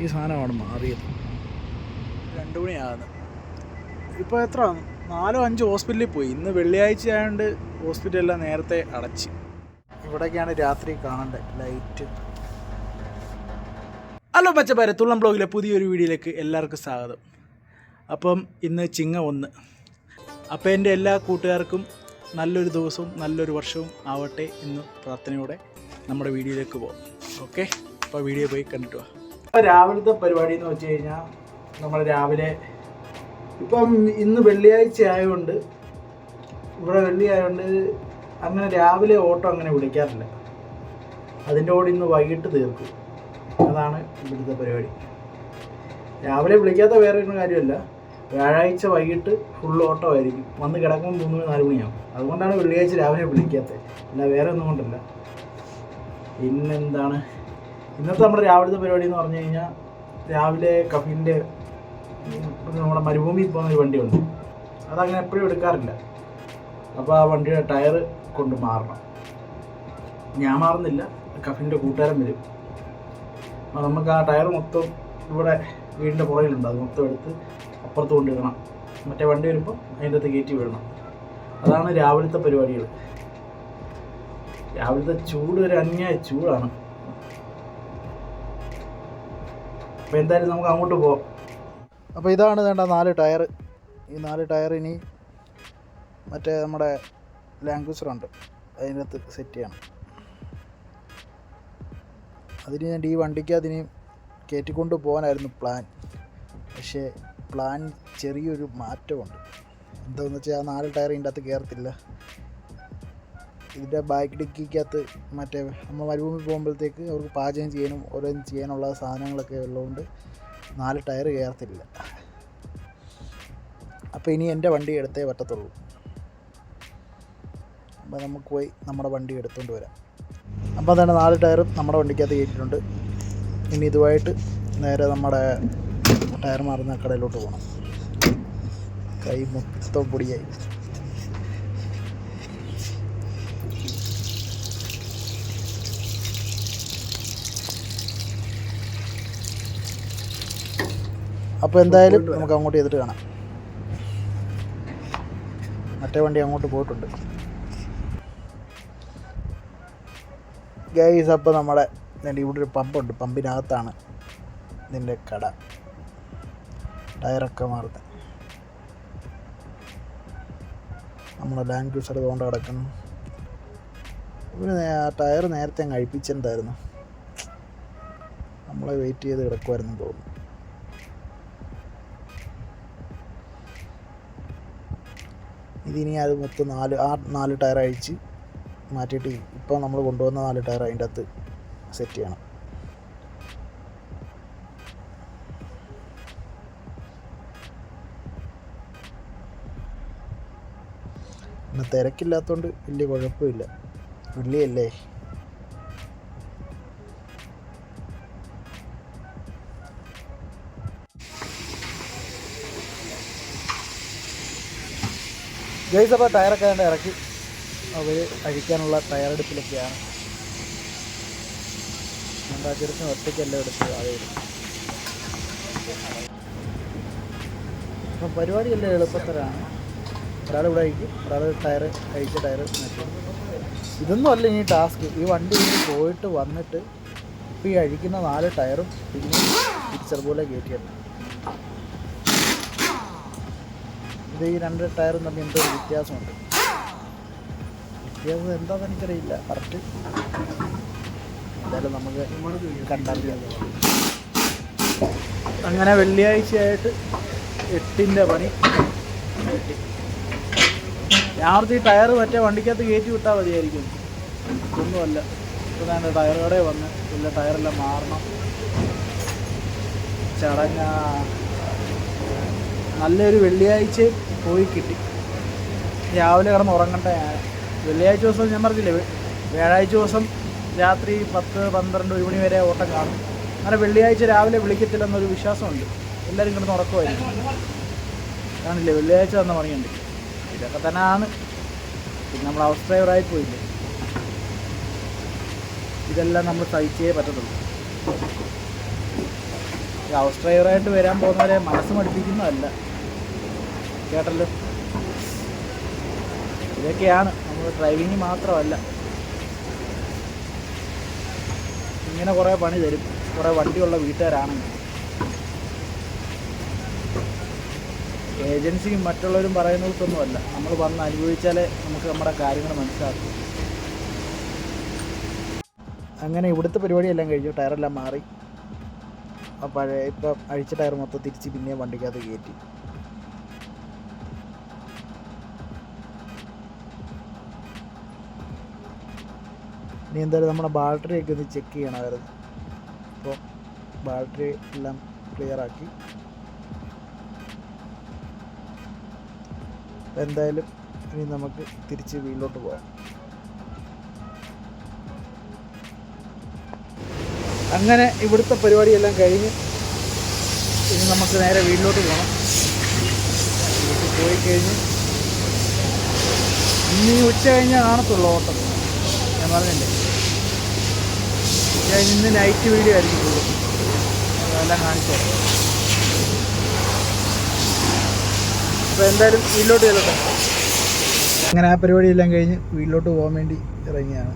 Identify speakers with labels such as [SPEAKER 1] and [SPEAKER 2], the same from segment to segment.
[SPEAKER 1] ഈ സാധനമാണ് മാറിയത്. രണ്ട് മണിയാകുന്നു. ഇപ്പോൾ എത്ര? നാലോ അഞ്ചോ ഹോസ്പിറ്റലിൽ പോയി. ഇന്ന് വെള്ളിയാഴ്ച ആയതുകൊണ്ട് ഹോസ്പിറ്റലെല്ലാം നേരത്തെ അടച്ച്. ഇവിടേക്കാണ് രാത്രി കാണേണ്ടത് ലൈറ്റ് ഹലോ പച്ചപ്പാരെ തുള്ളം ബ്ലോഗിലെ പുതിയൊരു വീഡിയോയിലേക്ക് എല്ലാവർക്കും സ്വാഗതം. അപ്പം ഇന്ന് ചിങ്ങ ഒന്ന്. അപ്പം എന്റെ എല്ലാ കൂട്ടുകാർക്കും നല്ലൊരു ദിവസവും നല്ലൊരു വർഷവും ആവട്ടെ എന്ന് പ്രാർത്ഥനയോടെ നമ്മുടെ വീഡിയോയിലേക്ക് പോകാം ഓക്കെ? അപ്പോൾ വീഡിയോ പോയി കണ്ടിട്ട് വാ. രാവിലത്തെ പരിപാടി എന്ന് വെച്ച് കഴിഞ്ഞാൽ നമ്മൾ രാവിലെ ഇപ്പം ഇന്ന് വെള്ളിയാഴ്ച ആയതുകൊണ്ട് ഇവിടെ വെള്ളി ആയതുകൊണ്ട് അങ്ങനെ രാവിലെ ഓട്ടോ അങ്ങനെ വിളിക്കാറില്ല. അതിന്റെ കൂടെ ഇന്ന് വൈകിട്ട് തീർക്കും. അതാണ് ഇവിടുത്തെ പരിപാടി. രാവിലെ വിളിക്കാത്ത വേറെ ഒരു കാര്യമല്ല. വ്യാഴാഴ്ച വൈകിട്ട് ഫുൾ ഓട്ടോ ആയിരിക്കും. വന്ന് കിടക്കുമ്പോൾ മൂന്ന് മണി നാല് മണിയാവും. അതുകൊണ്ടാണ് വെള്ളിയാഴ്ച രാവിലെ വിളിക്കാത്തത് അല്ല വേറെ ഒന്നും കൊണ്ടല്ല. പിന്നെന്താണ്? ഇന്നത്തെ നമ്മുടെ രാവിലത്തെ പരിപാടി എന്ന് പറഞ്ഞു കഴിഞ്ഞാൽ രാവിലെ കഫീന്റെ നമ്മുടെ മരുഭൂമിയിൽ പോകുന്ന ഒരു വണ്ടിയുണ്ട് അതങ്ങനെ എപ്പോഴും എടുക്കാറില്ല. അപ്പോൾ ആ വണ്ടിയുടെ ടയർ കൊണ്ട് മാറണം. ഞാൻ മാറുന്നില്ല കഫിന്റെ കൂട്ടുകാരൻ വരും. അപ്പോൾ നമുക്ക് ആ ടയർ മൊത്തം ഇവിടെ വീടിന്റെ പുറകിലുണ്ട്. അത് മൊത്തം എടുത്ത് അപ്പുറത്ത് കൊണ്ടിടണം. മറ്റേ വണ്ടി വരുമ്പോൾ അതിന്റെ അകത്ത് കയറ്റി വിടണം. അതാണ് രാവിലത്തെ പരിപാടികൾ. രാവിലത്തെ ചൂട് ഒരു അന്യായ ചൂടാണ്. അപ്പോൾ എന്തായാലും നമുക്ക് അങ്ങോട്ട് പോവാം. അപ്പോൾ ഇതാണ് വേണ്ട നാല് ടയർ. ഈ നാല് ടയർ ഇനി മറ്റേ നമ്മുടെ ലാംഗ്വേജ് ഉണ്ട്. അതിനകത്ത് സെറ്റ് ചെയ്യണം. അതിന് ഞാൻ ഈ വണ്ടിക്ക് അതിന് കയറ്റിക്കൊണ്ട് പോകാനായിരുന്നു പ്ലാൻ പക്ഷേ പ്ലാൻ ചെറിയൊരു മാറ്റമുണ്ട്. എന്താണെന്ന് വെച്ചാൽ ആ നാല് ടയർ ഇതിന്റെ അകത്ത് കയറത്തില്ല ഇതിന്റെ ബാക്ക് ഡിക്കിക്കകത്ത് മറ്റേ നമ്മൾ മരുഭൂമി പോകുമ്പോഴത്തേക്ക് അവർക്ക് പാചകം ചെയ്യാനും ഓരോന്നും ചെയ്യാനുള്ള സാധനങ്ങളൊക്കെ ഉള്ളതുകൊണ്ട് നാല് ടയർ കയറത്തില്ല. അപ്പോൾ ഇനി എന്റെ വണ്ടി എടുത്തേ പറ്റത്തുള്ളൂ. അപ്പോൾ നമുക്ക് പോയി നമ്മുടെ വണ്ടി എടുത്തുകൊണ്ട് വരാം. അപ്പോൾ അതാണ് നാല് ടയറും നമ്മുടെ വണ്ടിക്കകത്ത് കയറ്റിയിട്ടുണ്ട്. ഇനി ഇതുമായിട്ട് നേരെ നമ്മുടെ ടയർ മാറുന്ന കടയിലോട്ട് പോകണം കൈ മൊത്തം പൊടിയായി. അപ്പോൾ എന്തായാലും നമുക്ക് അങ്ങോട്ട് ചെയ്തിട്ട് കാണാം. മറ്റേ വണ്ടി അങ്ങോട്ട് പോയിട്ടുണ്ട്. ഗൈസ് അപ്പോൾ നമ്മുടെ ഇവിടെ ഒരു പമ്പുണ്ട് പമ്പിനകത്താണ് ഇതിന്റെ കട. ടയറൊക്കെ മാറുന്നത് നമ്മുടെ ലാൻഡ് ക്രൂസർ കൊണ്ട് കിടക്കുന്നു ഇവർ നേ- ആ ടയർ നേരത്തെ അങ്ങ് അഴിപ്പിച്ചിട്ടുണ്ടായിരുന്നു. നമ്മളെ വെയിറ്റ് ചെയ്ത് കിടക്കുമായിരുന്നു തോന്നുന്നു. ഇതിനി അത് മൊത്തം നാല് ആ നാല് ടയർ അഴിച്ച് മാറ്റിയിട്ട് ഇപ്പോൾ നമ്മൾ കൊണ്ടുവന്ന നാല് ടയർ അതിന്റെ അകത്ത് സെറ്റ് ചെയ്യണം. പിന്നെ തിരക്കില്ലാത്തതുകൊണ്ട് വലിയ കുഴപ്പമില്ല. വെള്ളിയല്ലേ? ഗൈസ് അപ്പോൾ ടയറൊക്കെ അതിന്റെ ഇറക്കി. അവർ അഴിക്കാനുള്ള തയ്യാറെടുപ്പിലൊക്കെയാണ്. എന്താ ചെറുക്കൻ ഒറ്റയ്ക്കല്ല എടുത്ത് അതേ. അപ്പം പരിപാടിയല്ല എളുപ്പത്തിലാണ് ഒരാൾ ഇവിടെ അഴിക്കും ഒരാൾ ടയർ അഴിച്ച ടയർ മാറ്റും ഇതൊന്നും അല്ല ഇനി ടാസ്ക് ഈ വണ്ടി ഇനി പോയിട്ട് വന്നിട്ട് ഇപ്പോൾ ഈ അഴിക്കുന്ന നാല് ടയറും പിന്നെ തിരിച്ചതുപോലെ കയറ്റിയിട്ടുണ്ട് ഇത് ഈ രണ്ട് ടയറും തമ്മിൽ എന്തോ ഒരു വ്യത്യാസമുണ്ട്. വ്യത്യാസം എന്താണെന്ന് എനിക്കറിയില്ല. കറക്റ്റ് എന്തായാലും നമുക്ക് കണ്ടറിയാം അങ്ങനെ വെള്ളിയാഴ്ചയായിട്ട് എട്ടിന്റെ പണി. ഓർത്ത് ഈ ടയർ മറ്റേ വണ്ടിക്കകത്ത് കയറ്റി വിട്ടാൽ മതിയായിരിക്കും. ഒന്നുമല്ല. ഇപ്പോൾ ഞാൻ ടയർ കടയിൽ വന്ന് ഇല്ല ടയറെല്ലാം മാറണം. ചടങ്ങ. നല്ലൊരു വെള്ളിയാഴ്ച പോയി കിട്ടി. രാവിലെ കിടന്ന് ഉറങ്ങണ്ട ഞാൻ. വെള്ളിയാഴ്ച ദിവസം ഞാൻ പറഞ്ഞില്ലേ വ്യാഴാഴ്ച ദിവസം രാത്രി പത്ത് പന്ത്രണ്ട് ഒരു മണി വരെ ഓട്ടം കാണും. അങ്ങനെ വെള്ളിയാഴ്ച രാവിലെ വിളിക്കത്തില്ലെന്നൊരു വിശ്വാസമുണ്ട്. എല്ലാവരും കിടന്ന് ഉറക്കമായിരിക്കും. കാണില്ലേ വെള്ളിയാഴ്ച തന്ന പണിയുണ്ട്. ഇതൊക്കെ തന്നെ ആണ് പിന്നെ നമ്മൾ ഹൗസ് ഡ്രൈവറായി പോയില്ലേ. ഇതെല്ലാം നമ്മൾ സഹിച്ചേ പറ്റത്തുള്ളൂ. ഹൗസ് ഡ്രൈവറായിട്ട് വരാൻ പോകുന്നവരെ മനസ്സ് മടുപ്പിക്കുന്നതല്ല. കേട്ടല്ലോ. ഇതൊക്കെയാണ് നമ്മൾ ഡ്രൈവിങ് മാത്രമല്ല. ഇങ്ങനെ കുറേ പണി തരും. കുറേ വണ്ടിയുള്ള വീട്ടുകാരാണെങ്കിൽ. ഏജൻസിയും മറ്റുള്ളവരും പറയുന്നതൊന്നുമല്ല. നമ്മൾ വന്ന് അനുഭവിച്ചാലേ നമുക്ക് നമ്മുടെ കാര്യങ്ങൾ മനസ്സിലാക്കും അങ്ങനെ ഇവിടുത്തെ പരിപാടിയെല്ലാം കഴിഞ്ഞു. ടയറെല്ലാം മാറി. പഴയ ഇപ്പം അഴിച്ച ടയർ മൊത്തം തിരിച്ച് പിന്നെയും വണ്ടിക്കകത്ത് കയറ്റി. ഇനി എന്തായാലും നമ്മുടെ ബാറ്ററി ഒക്കെ ഒന്ന് ചെക്ക് ചെയ്യണമായിരുന്നു. അപ്പോൾ ബാറ്ററി എല്ലാം ക്ലിയർ ആക്കി. എന്തായാലും ഇനി നമുക്ക് തിരിച്ച് വീട്ടിലോട്ട് പോകാം. അങ്ങനെ ഇവിടുത്തെ പരിപാടിയെല്ലാം കഴിഞ്ഞ് ഇനി നമുക്ക് നേരെ വീട്ടിലോട്ട് പോകണം വീട്ടിൽ പോയി കഴിഞ്ഞ് ഇനി ഉച്ച കഴിഞ്ഞാൽ കാണത്തുള്ളൂ ഓട്ടം. ഞാൻ പറഞ്ഞില്ലേ? കഴിഞ്ഞ് ഇന്ന് നൈറ്റ് വീഡിയോ ആയിരിക്കും നല്ല കാണിച്ചു അപ്പോൾ എന്തായാലും വീട്ടിലോട്ട് ചെല്ലട്ടെ. അങ്ങനെ ആ പരിപാടിയെല്ലാം കഴിഞ്ഞ് വീട്ടിലോട്ട് പോകാൻ വേണ്ടി ഇറങ്ങിയാണ്.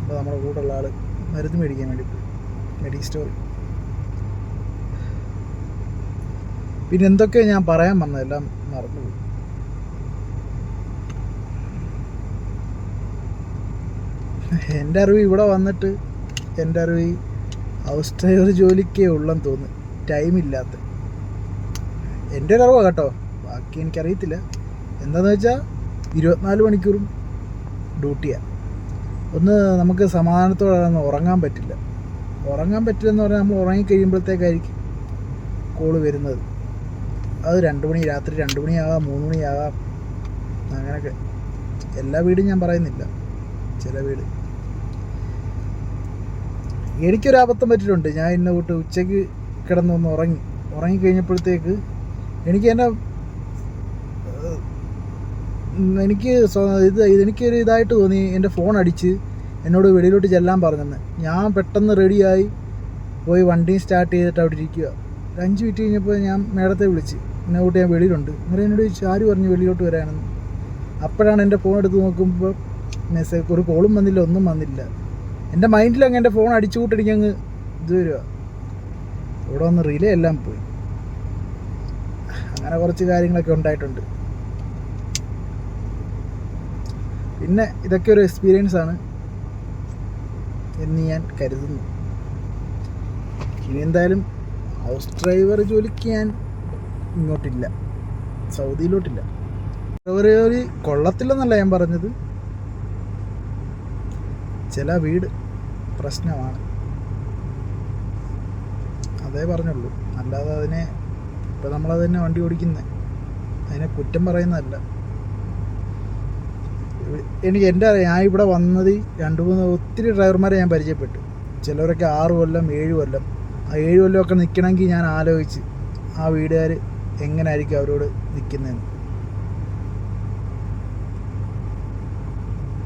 [SPEAKER 1] അപ്പോൾ നമ്മുടെ കൂടെയുള്ള ആൾ മരുന്ന് മേടിക്കാൻ വേണ്ടി പോയി. മെഡി സ്റ്റോറി പിന്നെ എന്തൊക്കെ ഞാൻ പറയാൻ വന്നതെല്ലാം മറന്നുപോയി. എന്റെ അറിവ് ഇവിടെ വന്നിട്ട് എന്റെ അറിവ് ഹൗസ് ഡ്രൈവർ ജോലിക്കേ ഉള്ളെന്ന് തോന്നുന്നു. ടൈമില്ലാത്ത എന്റെ ഒരു അറിവാണ് കേട്ടോ. ബാക്കി എനിക്കറിയത്തില്ല. എന്താണെന്ന് വെച്ചാൽ ഇരുപത്തിനാല് മണിക്കൂറും ഡ്യൂട്ടിയാണ് ഒന്ന് നമുക്ക് സമാധാനത്തോടെ ഒന്ന് ഉറങ്ങാൻ പറ്റില്ല. ഉറങ്ങാൻ പറ്റില്ലെന്ന് പറഞ്ഞാൽ നമ്മൾ ഉറങ്ങിക്കഴിയുമ്പോഴത്തേക്കായിരിക്കും കോൾ വരുന്നത്. അത് രണ്ട് മണി രാത്രി രണ്ട് മണിയാകാം മൂന്ന് മണിയാകാം അങ്ങനെയൊക്കെ. എല്ലാ വീടും ഞാൻ പറയുന്നില്ല. ചില വീട്. എനിക്കൊരു അബദ്ധം പറ്റിയിട്ടുണ്ട്. ഞാൻ ഇന്ന വിട്ട് ഉച്ചയ്ക്ക് കിടന്നൊന്ന് ഉറങ്ങി ഉറങ്ങി. കഴിഞ്ഞപ്പോഴത്തേക്ക് എനിക്ക് എന്നെ എനിക്ക് ഇത് എനിക്കൊരു ഇതായിട്ട് തോന്നി. എന്റെ ഫോൺ അടിച്ച് എന്നോട് വെളിയിലോട്ട് ചെല്ലാൻ പറഞ്ഞെന്ന്. ഞാൻ പെട്ടെന്ന് റെഡിയായി പോയി വണ്ടി സ്റ്റാർട്ട് ചെയ്തിട്ട് അവിടെ ഇരിക്കുക. ഒരു അഞ്ച് മിനിറ്റ് കഴിഞ്ഞപ്പോൾ ഞാൻ മേഡത്തെ വിളിച്ച്. എന്നെ കൂട്ടി ഞാൻ വെളിയിലുണ്ട്. അങ്ങനെ എന്നോട് ചോദിച്ചു ആര് പറഞ്ഞു വെളിയിലോട്ട് വരാനെന്ന്? അപ്പോഴാണ് എന്റെ ഫോൺ എടുത്ത് നോക്കുമ്പോൾ മെസ്സേജ് ഒരു കോളും വന്നില്ല ഒന്നും വന്നില്ല. എന്റെ മൈൻഡിൽ അങ്ങ് എന്റെ ഫോൺ അടിച്ചു അങ്ങ് ഇത് വരിക. ഇവിടെ വന്ന് റിലേ എല്ലാം പോയി. അങ്ങനെ കുറച്ച് കാര്യങ്ങളൊക്കെ ഉണ്ടായിട്ടുണ്ട്. പിന്നെ ഇതൊക്കെ ഒരു എക്സ്പീരിയൻസ് ആണ് എന്ന് ഞാൻ കരുതുന്നു. ഇനി എന്തായാലും ഹൗസ് ഡ്രൈവർ ജോലിക്ക് ഞാൻ ഇങ്ങോട്ടില്ല. സൗദിയിലോട്ടില്ല. ഡ്രൈവർ കൊള്ളത്തില്ലെന്നല്ല ഞാൻ പറഞ്ഞത്. ചില വീട് പ്രശ്നമാണ്. അതേ പറഞ്ഞുള്ളൂ. അല്ലാതെ അതിനെ ഇപ്പം നമ്മളത് തന്നെ വണ്ടി ഓടിക്കുന്നത് അതിനെ കുറ്റം പറയുന്നതല്ല. എനിക്ക് എന്റെ അറിയാം ഞാൻ ഇവിടെ വന്നത് രണ്ട് മൂന്ന് ഒത്തിരി ഡ്രൈവർമാരെ ഞാൻ പരിചയപ്പെട്ടു. ചിലവരൊക്കെ ആറ് കൊല്ലം ഏഴ് കൊല്ലം. ആ ഏഴ് കൊല്ലമൊക്കെ നിൽക്കണമെങ്കിൽ ഞാൻ ആലോചിച്ച് ആ വീടുകാർ എങ്ങനെയായിരിക്കും അവരോട് നിൽക്കുന്നതെന്ന്.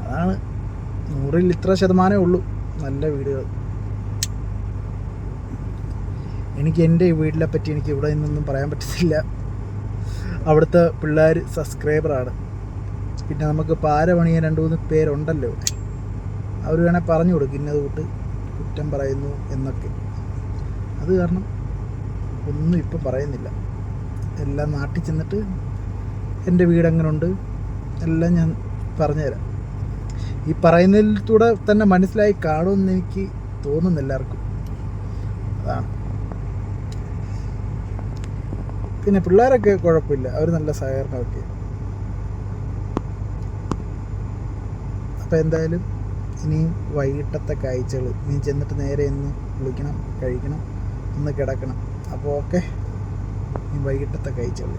[SPEAKER 1] അതാണ് നൂറിൽ ഇത്ര ശതമാനമേ ഉള്ളൂ. നല്ല വീടുകൾ. എനിക്ക് എന്റെ ഈ വീടിനെ പറ്റി എനിക്ക് ഇവിടെ നിന്നൊന്നും പറയാൻ പറ്റത്തില്ല. അവിടുത്തെ പിള്ളേർ സബ്സ്ക്രൈബറാണ്. പിന്നെ നമുക്ക് പാര പണിയാൻ രണ്ട് മൂന്ന് പേരുണ്ടല്ലോ. അവർ വേണേൽ പറഞ്ഞു കൊടുക്കും ഇന്നത് കൂട്ട് കുറ്റം പറയുന്നു എന്നൊക്കെ. അത് കാരണം ഒന്നും ഇപ്പം പറയുന്നില്ല. എല്ലാം നാട്ടിൽ ചെന്നിട്ട് എന്റെ വീട് എങ്ങനെയുണ്ട് എല്ലാം ഞാൻ പറഞ്ഞുതരാം. ഈ പറയുന്നതിലൂടെ തന്നെ മനസ്സിലായി കാണുമെന്ന് എനിക്ക് തോന്നുന്നു എല്ലാവർക്കും. അതാണ്. പിന്നെ പിള്ളേരൊക്കെ കുഴപ്പമില്ല. അവർ നല്ല സഹകരണമൊക്കെ. അപ്പോൾ എന്തായാലും ഇനിയും വൈകിട്ടത്തെ കാഴ്ചകൾ ഇനി ചെന്നിട്ട് നേരെ ഇന്ന് കുളിക്കണം കഴിക്കണം ഒന്ന് കിടക്കണം. അപ്പോൾ ഓക്കെ. ഇനി വൈകിട്ടത്തെ കാഴ്ചകൾ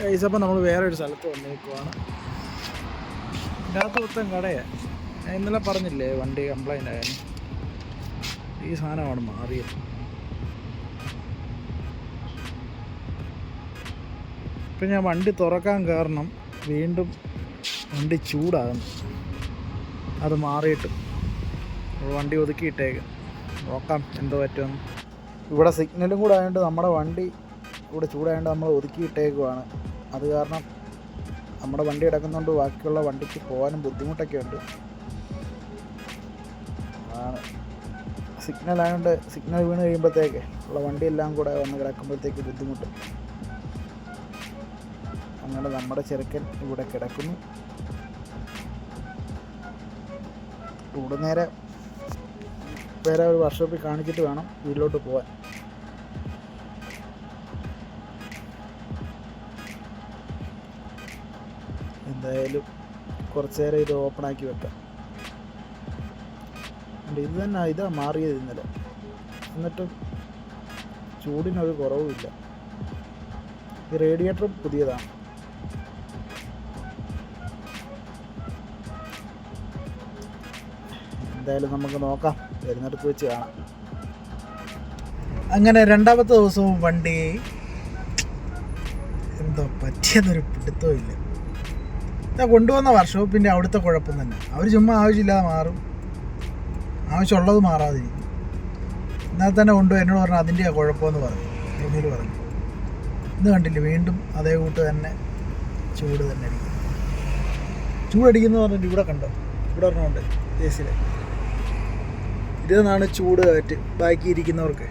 [SPEAKER 1] കഴിച്ചപ്പോൾ നമ്മൾ വേറെ ഒരു സ്ഥലത്ത് വന്നേക്കുവാണ്. ഇതിനകത്ത് മൊത്തം കടയാണ് ഞാൻ ഇന്നലെ പറഞ്ഞില്ലേ വണ്ടി കംപ്ലൈന്റ് ആയാലും ഈ സാധനമാണ് മാറിയത് ഇപ്പം ഞാൻ വണ്ടി തുറക്കാൻ കാരണം വീണ്ടും വണ്ടി ചൂടാകുന്നു. അത് മാറിയിട്ട് വണ്ടി ഒതുക്കിയിട്ടേക്ക്. നോക്കാം എന്തോ പറ്റുമെന്ന്. ഇവിടെ സിഗ്നലും കൂടെ ആയതുകൊണ്ട് നമ്മുടെ വണ്ടി ഇവിടെ ചൂടായതുകൊണ്ട് നമ്മൾ ഒതുക്കിയിട്ടേക്കുവാണ്. അത് കാരണം നമ്മുടെ വണ്ടി കിടക്കുന്നതുകൊണ്ട് ബാക്കിയുള്ള വണ്ടിക്ക് പോകാനും ബുദ്ധിമുട്ടൊക്കെ ഉണ്ട്. അതാണ്. സിഗ്നൽ ആയതുകൊണ്ട് സിഗ്നൽ വീണ് കഴിയുമ്പോഴത്തേക്ക് ഉള്ള വണ്ടിയെല്ലാം കൂടെ വന്ന് കിടക്കുമ്പോഴത്തേക്ക് ബുദ്ധിമുട്ട്. അങ്ങനെ നമ്മുടെ ചെറുക്കൻ ഇവിടെ കിടക്കുന്നു. ഇവിടെ നേരെ വേറെ ഒരു വർക്ക്ഷോപ്പിൽ കാണിച്ചിട്ട് വേണം വീട്ടിലോട്ട് പോകാൻ എന്തായാലും കുറച്ച് നേരം ഇത് ഓപ്പൺ ആക്കി വെക്കാം ഇത് തന്നെ ഇതാ മാറിയത് ഇന്നലെ. എന്നിട്ടും ചൂടിനൊരു കുറവുമില്ല. ഈ റേഡിയേറ്റർ പുതിയതാണ്. എന്തായാലും നമുക്ക് നോക്കാം. വരുന്നിടത്ത് വെച്ച് കാണാം. അങ്ങനെ രണ്ടാമത്തെ ദിവസവും വണ്ടി എന്തോ പറ്റിയെന്നൊരു പിടുത്തവും ഇല്ല. ഞാൻ കൊണ്ടുവന്ന വർക്ക്ഷോപ്പിന്റെ അവിടുത്തെ കുഴപ്പം തന്നെ. അവർ ചുമ്മാ ആവശ്യമില്ലാതെ മാറും. ആവശ്യമുള്ളത് മാറാതിരിക്കും. എന്നാൽ തന്നെ കൊണ്ടുപോയി എന്നോട് പറഞ്ഞു അതിന്റെ കുഴപ്പമെന്ന് പറഞ്ഞു. എന്നോട് പറഞ്ഞു. ഇന്ന് കണ്ടില്ല വീണ്ടും അതേ കൂട്ട് തന്നെ ചൂട് തന്നെ അടിക്കും. ചൂടടിക്കുന്നു പറഞ്ഞിട്ട് ഇവിടെ കണ്ടോ? ഇവിടെ ഒരെണ്ണമുണ്ട് എ സിയിൽ ഇരുന്നാണ് ചൂട് കാറ്റ് ബാക്കി ഇരിക്കുന്നവർക്ക്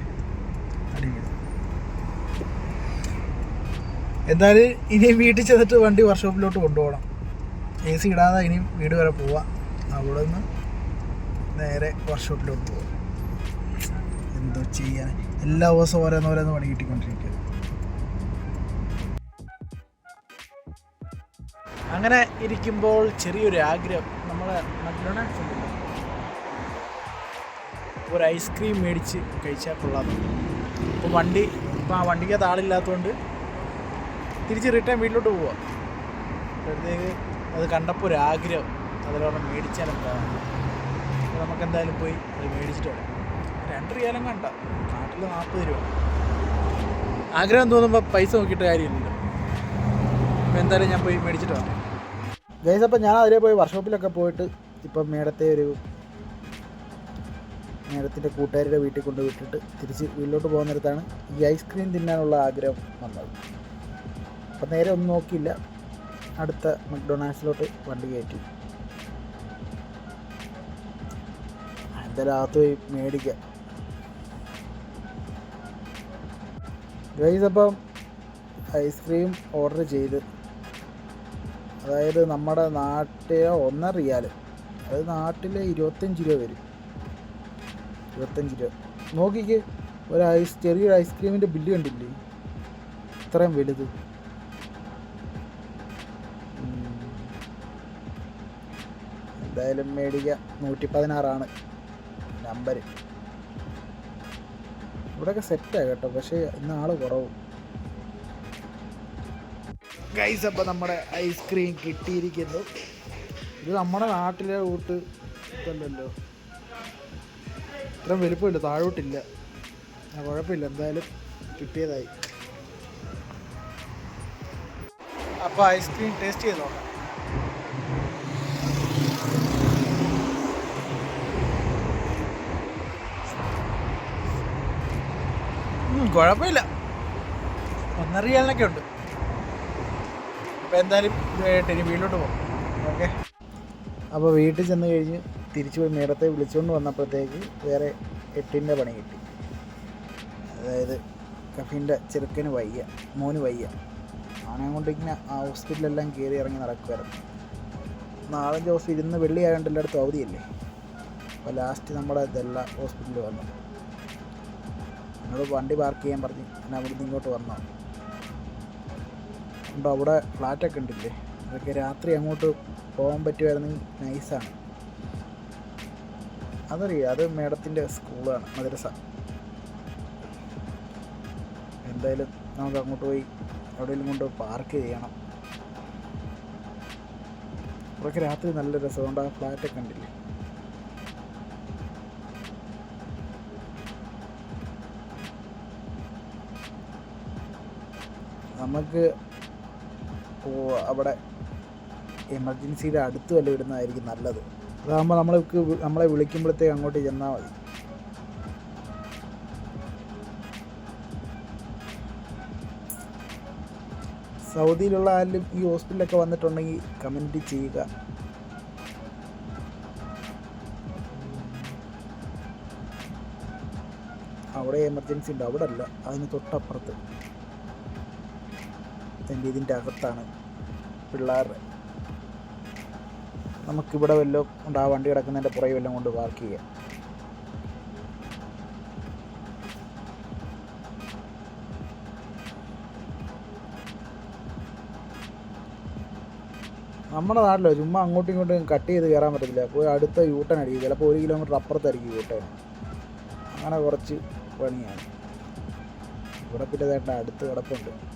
[SPEAKER 1] എന്തായാലും ഇനി വീട്ടിൽ ചെന്നിട്ട് വണ്ടി വർക്ക്ഷോപ്പിലോട്ട് കൊണ്ടുപോകണം. എ സി ഇടാതെ ഇനി വീട് വരെ പോവാം. അവിടെ നിന്ന് നേരെ വർക്ക്ഷോപ്പിലോട്ട് പോവാം. എന്തോ ചെയ്യാൻ. എല്ലാ ദിവസവും ഓരോന്ന് ഓരോന്ന് പണി കിട്ടിക്കൊണ്ടിരിക്കുക. അങ്ങനെ ഇരിക്കുമ്പോൾ ചെറിയൊരു ആഗ്രഹം. നമ്മളെ മക്ഡൊണാൾഡ്സ് ഒരു ഐസ്ക്രീം മേടിച്ച് കഴിച്ചാൽ കൊള്ളാം. അപ്പോൾ വണ്ടി ഇപ്പോൾ ആ വണ്ടിക്കകത്ത് ആളില്ലാത്തതുകൊണ്ട് തിരിച്ച് റിട്ടേൺ വീട്ടിലോട്ട് പോവാം. അപ്പോഴത്തേക്ക് അത് കണ്ടപ്പോൾ ഒരു ആഗ്രഹം. അതിലൊരെണ്ണം മേടിച്ചാൽ എന്താ? അപ്പോൾ നമുക്ക് എന്തായാലും പോയി അത് മേടിച്ചിട്ട് വരാം. രണ്ട് റിയാലും കണ്ട. നാട്ടിൽ നാൽപ്പത് രൂപ. ആഗ്രഹം തോന്നുമ്പോൾ പൈസ നോക്കിയിട്ട് കാര്യമില്ലല്ലോ. അപ്പോൾ എന്തായാലും ഞാൻ പോയി മേടിച്ചിട്ട് വരാം. ഗൈസ് അപ്പോൾ ഞാൻ അതിലേ പോയി വർക്ക്ഷോപ്പിലൊക്കെ പോയിട്ട് ഇപ്പം മേടത്തെ ഒരു മേഡത്തിന്റെ കൂട്ടുകാരുടെ വീട്ടിൽ കൊണ്ട് വിട്ടിട്ട് തിരിച്ച് വീട്ടിലോട്ട് പോകുന്നിടത്താണ് ഈ ഐസ്ക്രീം തിന്നാനുള്ള ആഗ്രഹം വന്നത്. അപ്പം നേരെ ഒന്നും നോക്കിയില്ല. അടുത്ത മക്ഡൊണാൾഡ്സിലോട്ട് വണ്ടി കയറ്റി. എന്തായാലും പോയി മേടിക്കാം. ഗൈസ് ഐസ്ക്രീം ഓർഡർ ചെയ്ത്. അതായത് നമ്മുടെ നാട്ടിലെ ഒന്നര അത് നാട്ടിലെ ഇരുപത്തഞ്ച് രൂപ വരും. ഇരുപത്തഞ്ച് രൂപ. നോക്കിക്ക് ഒരു ഐസ് ചെറിയൊരു ഐസ്ക്രീമിന്റെ ബില്ല് കണ്ടില്ലേ? ഇത്രയും വലുത്. എന്തായാലും മേടിക്കുക. നൂറ്റി പതിനാറാണ് നമ്പർ ഇവിടെയൊക്കെ സെറ്റാണ് കേട്ടോ പക്ഷേ ഇന്ന് ആൾ കുറവും. ഗൈസ് അപ്പോൾ നമ്മുടെ ഐസ്ക്രീം കിട്ടിയിരിക്കുന്നു. ഇത് നമ്മുടെ നാട്ടിലെ കൂട്ട് ഇതല്ലല്ലോ. ഇത്രയും വലുപ്പമില്ല താഴോട്ടില്ല. കുഴപ്പമില്ല എന്തായാലും കിട്ടിയതായി. അപ്പോൾ ഐസ്ക്രീം ടേസ്റ്റ് ചെയ്ത് നോക്കാം. കുഴപ്പമില്ല. ഒന്നറിയാനൊക്കെ ഉണ്ട്. അപ്പോൾ എന്തായാലും ഇത് കഴിഞ്ഞിട്ട് ഇനി വീട്ടിലോട്ട് പോകും. ഓക്കെ? അപ്പോൾ വീട്ടിൽ ചെന്ന് കഴിഞ്ഞ് തിരിച്ചു പോയി മേടത്തെ വിളിച്ചുകൊണ്ട് വന്നപ്പോഴത്തേക്ക് വേറെ എട്ടിന്റെ പണി കിട്ടി. അതായത് കഫീന്റെ ചെറുക്കന് വയ്യ മോന് വയ്യ. ആണെ കൊണ്ട് ഇങ്ങനെ ആ ഹോസ്പിറ്റലെല്ലാം കയറി ഇറങ്ങി നടക്കുമായിരുന്നു നാലഞ്ച് ദിവസം ഇരുന്ന് വെള്ളിയായതുകൊണ്ട് എല്ലായിടത്തും അവധിയല്ലേ? അപ്പോൾ ലാസ്റ്റ് നമ്മുടെ ഇതെല്ലാം ഹോസ്പിറ്റലിൽ വന്നു. എന്നോട് വണ്ടി പാർക്ക് ചെയ്യാൻ പറഞ്ഞ് ഞാൻ അവിടുന്ന് ഇങ്ങോട്ട് വന്നോ ഉണ്ടോ അവിടെ ഫ്ലാറ്റൊക്കെ ഉണ്ടില്ലേ? അതൊക്കെ രാത്രി അങ്ങോട്ട് പോകാൻ പറ്റുമായിരുന്നെങ്കിൽ നൈസാണ് അതറിയാം? അത് മേഡത്തിന്റെ സ്കൂളാണ് മദ്രസ. എന്തായാലും നമുക്ക് അങ്ങോട്ട് പോയി എവിടെയെങ്കിലും കൊണ്ട് പാർക്ക് ചെയ്യണം. അവിടെയൊക്കെ രാത്രി നല്ല രസമുണ്ട്. ആ ഫ്ലാറ്റൊക്കെ ഉണ്ടില്ലേ? നമുക്ക് അവിടെ എമർജൻസിയുടെ അടുത്ത് വല്ല വിടുന്നതായിരിക്കും നല്ലത്. അതാകുമ്പോൾ നമ്മൾക്ക് നമ്മളെ വിളിക്കുമ്പോഴത്തേക്ക് അങ്ങോട്ട് ചെന്നാൽ മതി. സൗദിയിലുള്ള ആരെങ്കിലും ഈ ഹോസ്പിറ്റലൊക്കെ വന്നിട്ടുണ്ടെങ്കിൽ കമന്റ് ചെയ്യുക. അവിടെ എമർജൻസി ഉണ്ട്. അവിടെ അല്ല. അതിന് തൊട്ടപ്പുറത്ത്. എന്റെ ഇതിന്റെ അകത്താണ്. പിള്ളേരുടെ നമുക്കിവിടെ വല്ലതും ഉണ്ട് ആ വണ്ടി കിടക്കുന്നതിന്റെ പുറകെ വല്ലതും കൊണ്ട് പാർക്ക് ചെയ്യാം. നമ്മുടെ നാട്ടിലോ? ചുമ്മാ അങ്ങോട്ടും ഇങ്ങോട്ടും കട്ട് ചെയ്ത് കയറാൻ പറ്റത്തില്ല. അപ്പോൾ അടുത്ത യൂട്ടൺ അടിക്കും. ചിലപ്പോൾ ഒരു കിലോമീറ്റർ അപ്പുറത്തായിരിക്കും യൂട്ടൺ അങ്ങനെ കുറച്ച് പണിയാണ്. ഇവിടെ പിന്നെ വേണ്ട അടുത്ത് കിടപ്പുണ്ട്.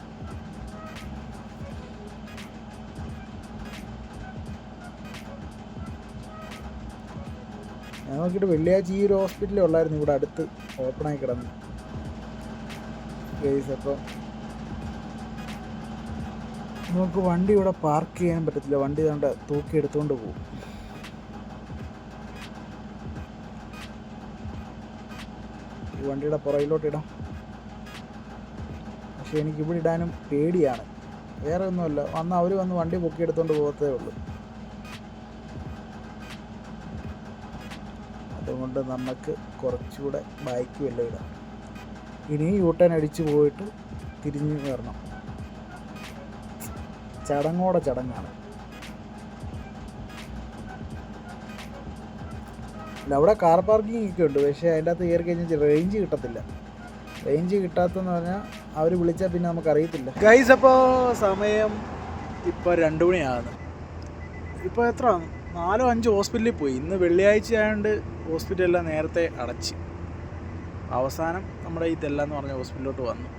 [SPEAKER 1] ഞാൻ നോക്കിയിട്ട് വെള്ളിയാഴ്ച ഈ ഒരു ഹോസ്പിറ്റലേ ഉള്ളായിരുന്നു ഇവിടെ അടുത്ത് ഓപ്പണായി കിടന്ന്. കേസ് അപ്പോൾ നമുക്ക് വണ്ടി ഇവിടെ പാർക്ക് ചെയ്യാൻ പറ്റത്തില്ല. വണ്ടി കണ്ട തൂക്കി എടുത്തുകൊണ്ട് പോകും. ഈ വണ്ടിയുടെ പുറകിലോട്ട് ഇടാം. പക്ഷെ എനിക്ക് ഇവിടെ ഇടാനും പേടിയാണ്. വേറെ ഒന്നുമല്ല. വന്ന് അവർ വന്ന് വണ്ടി പൊക്കി എടുത്തുകൊണ്ട് പോകത്തേ ഉള്ളൂ. അതുകൊണ്ട് നമുക്ക് കുറച്ചുകൂടെ ബൈക്ക് വല്ലതും ഇടാം. ഇനി യൂട്ടേൺ അടിച്ചു പോയിട്ട് തിരിഞ്ഞു വരണം. ചടങ്ങോടെ ചടങ്ങാണ്. അവിടെ കാർ പാർക്കിംഗ് ഒക്കെ ഉണ്ട്. പക്ഷേ അതിന്റെ അകത്ത് കയറി കഴിഞ്ഞാൽ റേഞ്ച് കിട്ടത്തില്ല. റേഞ്ച് കിട്ടാത്തെന്ന് പറഞ്ഞാൽ അവർ വിളിച്ചാൽ പിന്നെ നമുക്ക് അറിയത്തില്ല ഗൈസ് അപ്പോൾ സമയം ഇപ്പോൾ രണ്ട് മണിയാണ്. ഇപ്പോൾ എത്ര നാലോ അഞ്ചോ ഹോസ്പിറ്റലിൽ പോയി. ഇന്ന് വെള്ളിയാഴ്ച ആയതുകൊണ്ട് ഹോസ്പിറ്റലെല്ലാം നേരത്തെ അടച്ച്. അവസാനം നമ്മുടെ ഇതെല്ലാം എന്ന് പറഞ്ഞ ഹോസ്പിറ്റലിലോട്ട് വന്നു.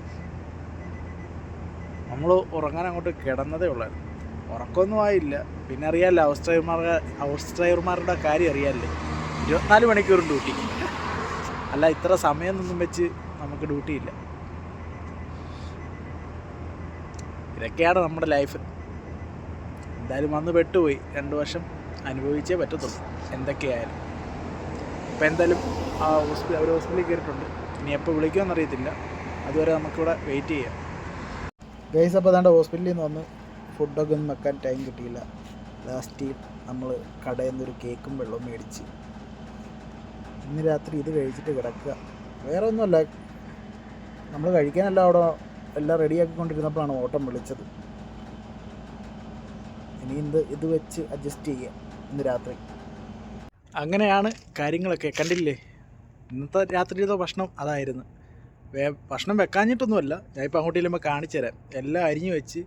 [SPEAKER 1] നമ്മൾ ഉറങ്ങാൻ അങ്ങോട്ട് കിടന്നതേ ഉള്ളായിരുന്നു. ഉറക്കമൊന്നും ആയില്ല പിന്നെ അറിയാമല്ലോ ഹൗസ് ഡ്രൈവർമാരുടെ ഹൗസ് ഡ്രൈവർമാരുടെ കാര്യം അറിയാമല്ലേ ഇരുപത്തിനാല് മണിക്കൂറും ഡ്യൂട്ടി. അല്ല ഇത്ര സമയമൊന്നും വെച്ച് നമുക്ക് ഡ്യൂട്ടി ഇല്ല. ഇതൊക്കെയാണ് നമ്മുടെ ലൈഫ്. എന്തായാലും വന്ന് പെട്ടുപോയി. രണ്ട് വർഷം അനുഭവിച്ചേ പറ്റത്തുള്ളൂ. എന്തൊക്കെയായാലും. ഇപ്പം എന്തായാലും ആ ഹോസ്പിറ്റൽ അവർ ഹോസ്പിറ്റലിൽ കയറിയിട്ടുണ്ട്. ഇനി എപ്പോൾ വിളിക്കുമെന്ന് അറിയത്തില്ല. അതുവരെ നമുക്കിവിടെ വെയിറ്റ് ചെയ്യാം. ഗൈസ് അപ്പോൾ അതാണ്ട് ഹോസ്പിറ്റലിൽ നിന്ന് വന്ന് ഫുഡൊക്കെ ഒന്നും വെക്കാൻ ടൈം കിട്ടിയില്ല. ലാസ്റ്റ് നമ്മൾ കടയിൽ നിന്നൊരു കേക്കും വെള്ളവും മേടിച്ച്. ഇന്ന് രാത്രി ഇത് കഴിച്ചിട്ട് കിടക്കുക. വേറെ ഒന്നുമല്ല. നമ്മൾ കഴിക്കാനല്ല അവിടെ എല്ലാം റെഡിയാക്കിക്കൊണ്ടിരുന്നപ്പോഴാണ് ഓട്ടം വിളിച്ചത്. ഇനി ഇത് ഇത് വെച്ച് അഡ്ജസ്റ്റ് ചെയ്യാം. ഇന്ന് രാത്രി. അങ്ങനെയാണ് കാര്യങ്ങളൊക്കെ. കണ്ടില്ലേ? ഇന്നത്തെ രാത്രിയിലത്തെ ഭക്ഷണം അതായിരുന്നു. വേ ഭക്ഷണം വെക്കാഞ്ഞിട്ടൊന്നുമല്ല. ഞാൻ ഇപ്പോൾ അങ്ങോട്ട് ചെല്ലുമ്പോൾ കാണിച്ചു തരാം. എല്ലാം അരിഞ്ഞു വെച്ച്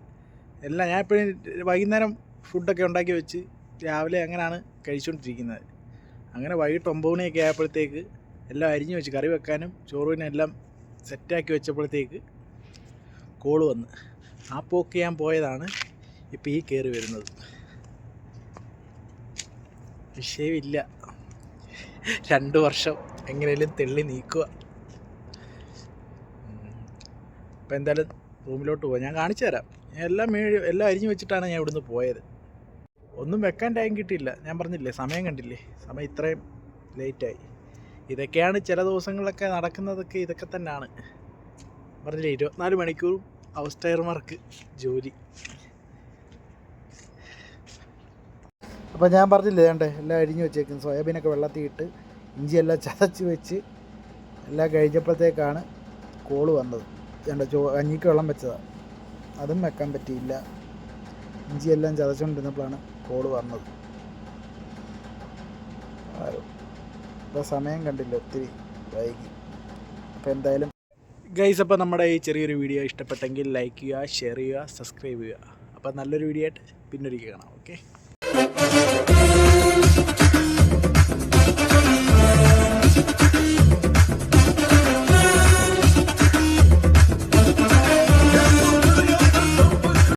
[SPEAKER 1] എല്ലാം ഞാൻ എപ്പോഴും വൈകുന്നേരം ഫുഡൊക്കെ ഉണ്ടാക്കി വെച്ച് രാവിലെ അങ്ങനെയാണ് കഴിച്ചുകൊണ്ടിരിക്കുന്നത് അങ്ങനെ വൈകിട്ട് ഒമ്പത് മണിയൊക്കെ ആയപ്പോഴത്തേക്ക് എല്ലാം അരിഞ്ഞു വെച്ച് കറി വെക്കാനും ചോറിനും എല്ലാം സെറ്റാക്കി വെച്ചപ്പോഴത്തേക്ക് കോൾ വന്ന്. ആ പോക്ക് ഞാൻ പോയതാണ്. ഇപ്പോൾ ഈ കയറി വരുന്നത്. വിഷയമില്ല. രണ്ട് വർഷം എങ്ങനെയും തെള്ളി നീക്കുക. ഇപ്പം എന്തായാലും റൂമിലോട്ട് പോകാം ഞാൻ കാണിച്ചു തരാം. എല്ലാം മേഴി എല്ലാം അരിഞ്ഞു വെച്ചിട്ടാണ് ഞാൻ ഇവിടുന്ന് പോയത്. ഒന്നും വെക്കാൻ ടൈം കിട്ടിയില്ല. ഞാൻ പറഞ്ഞില്ലേ സമയം കണ്ടില്ലേ? സമയം ഇത്രയും ലേറ്റായി ഇതൊക്കെയാണ് ചില ദിവസങ്ങളിലൊക്കെ നടക്കുന്നതൊക്കെ ഇതൊക്കെ തന്നെയാണ് പറഞ്ഞില്ലേ ഇരുപത്തിനാല് മണിക്കൂറും ഹൗസ് ടയർമാർക്ക് ജോലി. അപ്പോൾ ഞാൻ പറഞ്ഞില്ലേ വേണ്ടേ എല്ലാം അരിഞ്ഞു വെച്ചേക്കും സോയാബീനൊക്കെ വെള്ളത്തിൽ ഇട്ട് ഇഞ്ചി എല്ലാം ചതച്ച് വെച്ച് എല്ലാം കഴിഞ്ഞപ്പോഴത്തേക്കാണ് കോൾ വന്നത്. വേണ്ട ചോ കഞ്ഞിക്ക് വെള്ളം വെച്ചതാണ് അതും വെക്കാൻ പറ്റിയില്ല. ഇഞ്ചിയെല്ലാം ചതച്ചുകൊണ്ടിരുന്നപ്പോഴാണ് കോൾ വന്നത്. ഇപ്പോൾ സമയം കണ്ടില്ല ഒത്തിരി വൈകി. അപ്പോൾ എന്തായാലും ഗൈസ് അപ്പോൾ നമ്മുടെ ഈ ചെറിയൊരു വീഡിയോ ഇഷ്ടപ്പെട്ടെങ്കിൽ ലൈക്ക് ചെയ്യുക ഷെയർ ചെയ്യുക സബ്സ്ക്രൈബ് ചെയ്യുക. അപ്പോൾ നല്ലൊരു വീഡിയോ ആയിട്ട് പിന്നൊരിക്കൽ കാണാം. ഓക്കെ